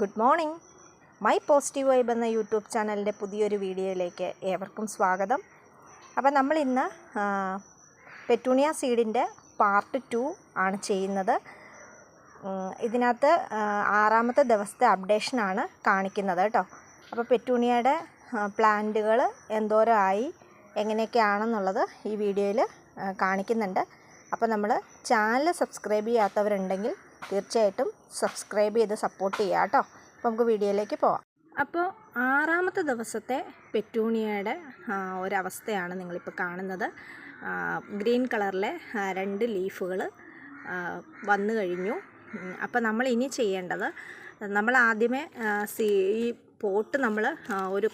Good morning. My positive vibe എന്ന YouTube ചാനലിന്റെ പുതിയൊരു വീഡിയോയിലേക്ക് ഏവർക്കും സ്വാഗതം. അപ്പോൾ നമ്മൾ ഇന്ന് പെറ്റൂണിയ സീഡിന്റെ പാർട്ട് ടു ആണ് ചെയ്യുന്നത്. ഇതിനകത്ത് ആറാമത്തെ ദിവസത്തെ അപ്ഡേഷനാണ് കാണിക്കുന്നത് കേട്ടോ. അപ്പോൾ പെറ്റൂണിയയുടെ പ്ലാന്റുകൾ എന്തോരം ആയി എങ്ങനെയൊക്കെയാണെന്നുള്ളത് ഈ വീഡിയോയിൽ കാണിക്കുന്നുണ്ട്. അപ്പോൾ നമ്മൾ ചാനൽ സബ്സ്ക്രൈബ് ചെയ്യാത്തവരുണ്ടെങ്കിൽ തീർച്ചയായിട്ടും സബ്സ്ക്രൈബ് ചെയ്ത് സപ്പോർട്ട് ചെയ്യുക കേട്ടോ അപ്പോൾ നമുക്ക് വീഡിയോയിലേക്ക് പോവാം. അപ്പോൾ ആറാമത്തെ ദിവസത്തെ പെറ്റൂണിയയുടെ ഒരവസ്ഥയാണ് നിങ്ങളിപ്പോൾ കാണുന്നത്. ഗ്രീൻ കളറിലെ രണ്ട് ലീഫുകൾ വന്നു കഴിഞ്ഞു. അപ്പോൾ നമ്മൾ ഇനി ചെയ്യേണ്ടത് നമ്മൾ ആദ്യമേ ഈ പോട്ട് നമ്മൾ ഒരു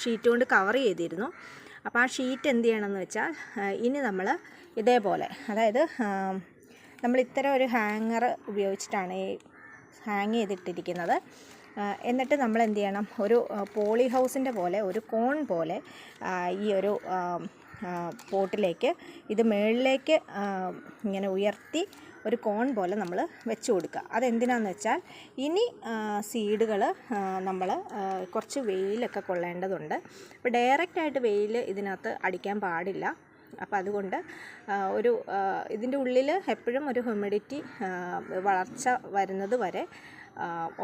ഷീറ്റ് കൊണ്ട് കവർ ചെയ്തിരുന്നു. അപ്പോൾ ആ ഷീറ്റ് എന്ത് ചെയ്യണമെന്ന് വെച്ചാൽ ഇനി നമ്മൾ ഇതേപോലെ അതായത് നമ്മൾ ഇത്തരം ഒരു ഹാങ്ങർ ഉപയോഗിച്ചിട്ടാണ് ഈ ഹാങ് ചെയ്തിട്ടിരിക്കുന്നത്. എന്നിട്ട് നമ്മൾ എന്ത് ചെയ്യണം? ഒരു പോളി ഹൗസിന്റെ പോലെ ഒരു കോൺ പോലെ ഈ ഒരു പോട്ടിലേക്ക് ഇത് മുകളിലേക്ക് ഇങ്ങനെ ഉയർത്തി ഒരു കോൺ പോലെ നമ്മൾ വെച്ച് കൊടുക്കുക. അതെന്തിനാന്ന് വെച്ചാൽ ഇനി സീഡുകൾ നമ്മൾ കുറച്ച് വെയിലൊക്കെ കൊള്ളേണ്ടതുണ്ട്. അപ്പോൾ ഡയറക്റ്റായിട്ട് വെയിൽ ഇതിനകത്ത് അടിക്കാൻ പാടില്ല. അപ്പോൾ അതുകൊണ്ട് ഒരു ഇതിന്റെ ഉള്ളിൽ എപ്പോഴും ഒരു ഹ്യൂമിഡിറ്റി വളർച്ച വരുന്നത് വരെ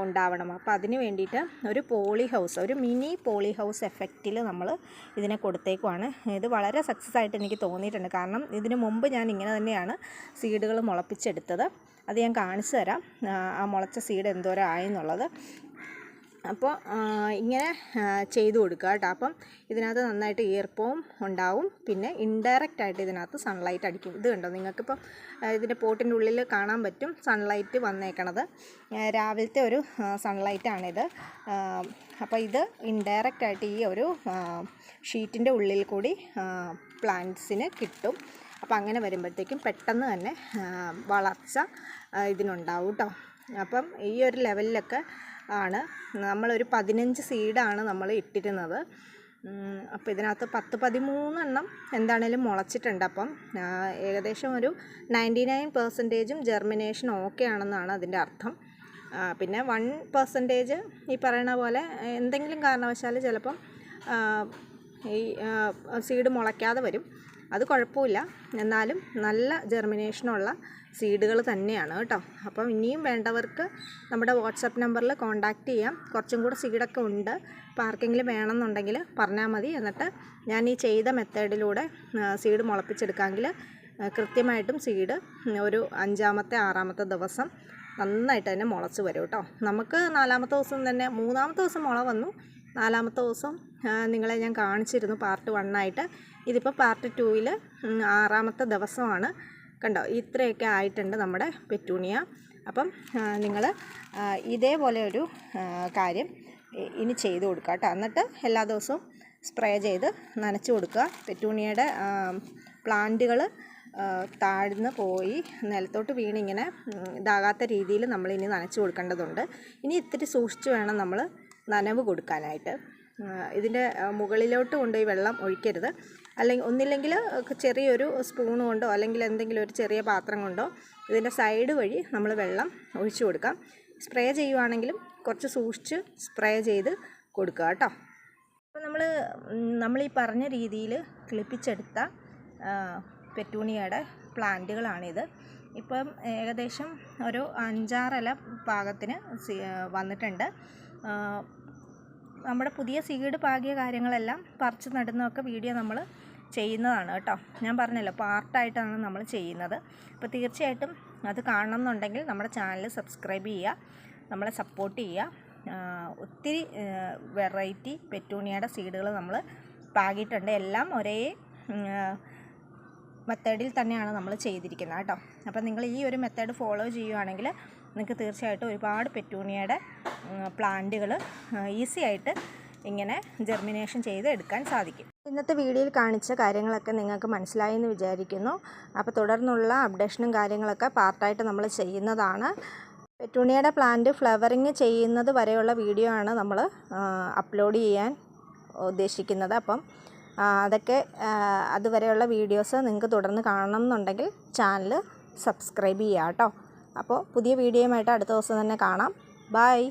ഉണ്ടാവണം. അപ്പോൾ അതിന് വേണ്ടിയിട്ട് ഒരു പോളി ഹൗസ് ഒരു മിനി പോളി ഹൗസ് എഫക്റ്റിൽ നമ്മൾ ഇതിനെ കൊടുത്തേക്കുവാണ്. ഇത് വളരെ സക്സസ് ആയിട്ട് എനിക്ക് തോന്നിയിട്ടുണ്ട്. കാരണം ഇതിന് മുമ്പ് ഞാൻ ഇങ്ങനെ തന്നെയാണ് സീഡുകൾ മുളപ്പിച്ചെടുത്തത്. അത് ഞാൻ കാണിച്ചു തരാം. ആ മുളച്ച സീഡ് എന്തോരം ആയെന്നുള്ളത്. അപ്പോൾ ഇങ്ങനെ ചെയ്ത് കൊടുക്കുക കേട്ടോ. അപ്പം ഇതിനകത്ത് നന്നായിട്ട് ഈർപ്പവും ഉണ്ടാവും. പിന്നെ ഇൻഡയറക്റ്റ് ആയിട്ട് ഇതിനകത്ത് സൺലൈറ്റ് അടിക്കും. ഇത് കണ്ടോ? നിങ്ങൾക്കിപ്പം ആ, ഇതിന്റെ പോട്ടിന്റെ ഉള്ളിൽ കാണാൻ പറ്റും സൺലൈറ്റ് വന്നേക്കണത്. രാവിലത്തെ ഒരു സൺലൈറ്റാണിത് അപ്പോൾ ഇത് ഇൻഡയറക്റ്റ് ആയിട്ട് ഈ ഒരു ഷീറ്റിന്റെ ഉള്ളിൽ കൂടി പ്ലാന്റ്സിന് കിട്ടും. അപ്പോൾ അങ്ങനെ വരുമ്പോഴത്തേക്കും പെട്ടെന്ന് തന്നെ വളർച്ച ഇതിനുണ്ടാവും കേട്ടോ. അപ്പം ഈ ഒരു ലെവലിലൊക്കെ ആണ്. നമ്മളൊരു പതിനഞ്ച് സീഡാണ് നമ്മൾ ഇട്ടിരുന്നത്. അപ്പം ഇതിനകത്ത് പത്ത് പതിമൂന്നെണ്ണം എന്താണേലും മുളച്ചിട്ടുണ്ട്. അപ്പം ഏകദേശം ഒരു നയന്റി നയൻ പെർസെന്റേജും ജെർമിനേഷൻ ഓക്കെ ആണെന്നാണ് അതിന്റെ അർത്ഥം. പിന്നെ വൺ പെർസെന്റേജ് ഈ പറയുന്ന പോലെ എന്തെങ്കിലും കാരണവശാൽ ചിലപ്പം ഈ സീഡ് മുളയ്ക്കാതെ വരും. അത് കുഴപ്പമില്ല. എന്നാലും നല്ല ജെർമിനേഷനുള്ള സീഡുകൾ തന്നെയാണ് കേട്ടോ. അപ്പം ഇനിയും വേണ്ടവർക്ക് നമ്മുടെ വാട്സപ്പ് നമ്പറിൽ കോൺടാക്റ്റ് ചെയ്യാം. കുറച്ചും കൂടെ സീഡൊക്കെ ഉണ്ട്. അപ്പോൾ ആർക്കെങ്കിലും വേണമെന്നുണ്ടെങ്കിൽ പറഞ്ഞാൽ മതി. എന്നിട്ട് ഞാൻ ഈ ചെയ്ത മെത്തേഡിലൂടെ സീഡ് മുളപ്പിച്ചെടുക്കാമെങ്കിൽ കൃത്യമായിട്ടും സീഡ് ഒരു അഞ്ചാമത്തെ ആറാമത്തെ ദിവസം നന്നായിട്ട് തന്നെ മുളച്ച് വരും കേട്ടോ. നമുക്ക് നാലാമത്തെ ദിവസം തന്നെ മൂന്നാമത്തെ ദിവസം മുള വന്നു. നാലാമത്തെ ദിവസം നിങ്ങളെ ഞാൻ കാണിച്ചിരുന്നു പാർട്ട് വണ്ണായിട്ട്. ഇതിപ്പോൾ പാർട്ട് ടൂവിൽ ആറാമത്തെ ദിവസമാണ്. കണ്ടോ ഇത്രയൊക്കെ ആയിട്ടുണ്ട് നമ്മുടെ പെറ്റൂണിയ. അപ്പം നിങ്ങൾ ഇതേപോലെ ഒരു കാര്യം ഇനി ചെയ്ത് കൊടുക്കുക കേട്ടോ. എന്നിട്ട് എല്ലാ ദിവസവും സ്പ്രേ ചെയ്ത് നനച്ച് കൊടുക്കുക. പെറ്റൂണിയയുടെ പ്ലാന്റുകൾ താഴ്ന്ന് പോയി നിലത്തോട്ട് വീണിങ്ങനെ ഇതാകാത്ത രീതിയിൽ നമ്മൾ ഇനി നനച്ച് കൊടുക്കേണ്ടതുണ്ട്. ഇനി ഇത്തിരി സൂക്ഷിച്ച് വേണം നമ്മൾ നനവ് കൊടുക്കാനായിട്ട്. ഇതിന്റെ മുകളിലോട്ട് കൊണ്ടുപോയി വെള്ളം ഒഴിക്കരുത്. അല്ലെങ്കിൽ ഒന്നില്ലെങ്കിൽ ചെറിയൊരു സ്പൂൺ കൊണ്ടോ അല്ലെങ്കിൽ എന്തെങ്കിലും ഒരു ചെറിയ പാത്രം കൊണ്ടോ ഇതിന്റെ സൈഡ് വഴി നമ്മൾ വെള്ളം ഒഴിച്ചു കൊടുക്കാം. സ്പ്രേ ചെയ്യുവാണെങ്കിലും കുറച്ച് സൂക്ഷിച്ച് സ്പ്രേ ചെയ്ത് കൊടുക്കുക കേട്ടോ. അപ്പോൾ നമ്മൾ നമ്മൾ ഈ പറഞ്ഞ രീതിയിൽ കിളിപ്പിച്ചെടുത്ത പെറ്റൂണിയയുടെ പ്ലാന്റുകളാണിത്. ഇപ്പം ഏകദേശം ഒരു അഞ്ചാറല പാകത്തിന് വന്നിട്ടുണ്ട്. നമ്മുടെ പുതിയ സീഡ് പാകിയ കാര്യങ്ങളെല്ലാം പറിച്ച് നടുന്നതൊക്കെ വീഡിയോ നമ്മൾ ചെയ്യുന്നതാണ് കേട്ടോ. ഞാൻ പറഞ്ഞല്ലോ പാർട്ടായിട്ടാണ് നമ്മൾ ചെയ്യുന്നത്. അപ്പോൾ തീർച്ചയായിട്ടും അത് കാണണം എന്നുണ്ടെങ്കിൽ നമ്മുടെ ചാനൽ സബ്സ്ക്രൈബ് ചെയ്യുക നമ്മളെ സപ്പോർട്ട് ചെയ്യുക. ഒത്തിരി വെറൈറ്റി പെറ്റൂണിയയുടെ സീഡുകൾ നമ്മൾ പാകിയിട്ടുണ്ട്. എല്ലാം ഒരേ മെത്തേഡിൽ തന്നെയാണ് നമ്മൾ ചെയ്തിരിക്കുന്നത് കേട്ടോ. അപ്പോൾ നിങ്ങൾ ഈ ഒരു മെത്തേഡ് ഫോളോ ചെയ്യുകയാണെങ്കിൽ നിങ്ങൾക്ക് തീർച്ചയായിട്ടും ഒരുപാട് പെറ്റൂണിയയുടെ പ്ലാന്റുകൾ ഈസി ആയിട്ട് ഇങ്ങനെ ജെർമിനേഷൻ ചെയ്ത് എടുക്കാൻ സാധിക്കും. ഇന്നത്തെ വീഡിയോയിൽ കാണിച്ച കാര്യങ്ങളൊക്കെ നിങ്ങൾക്ക് മനസ്സിലായി എന്ന് വിചാരിക്കുന്നു. അപ്പോൾ തുടർന്നുള്ള അപ്ഡേഷനും കാര്യങ്ങളൊക്കെ പാർട്ടായിട്ട് നമ്മൾ ചെയ്യുന്നതാണ്. പെറ്റൂണിയയുടെ പ്ലാന്റ് ഫ്ലവറിങ് ചെയ്യുന്നത് വരെയുള്ള വീഡിയോ ആണ് നമ്മൾ അപ്ലോഡ് ചെയ്യാൻ ഉദ്ദേശിക്കുന്നത്. അപ്പം അതൊക്കെ അതുവരെയുള്ള വീഡിയോസ് നിങ്ങൾക്ക് തുടർന്ന് കാണണം എന്നുണ്ടെങ്കിൽ ചാനൽ സബ്സ്ക്രൈബ് ചെയ്യുക കേട്ടോ. അപ്പോൾ പുതിയ വീഡിയോയുമായിട്ട് അടുത്ത ദിവസം തന്നെ കാണാം. ബായ്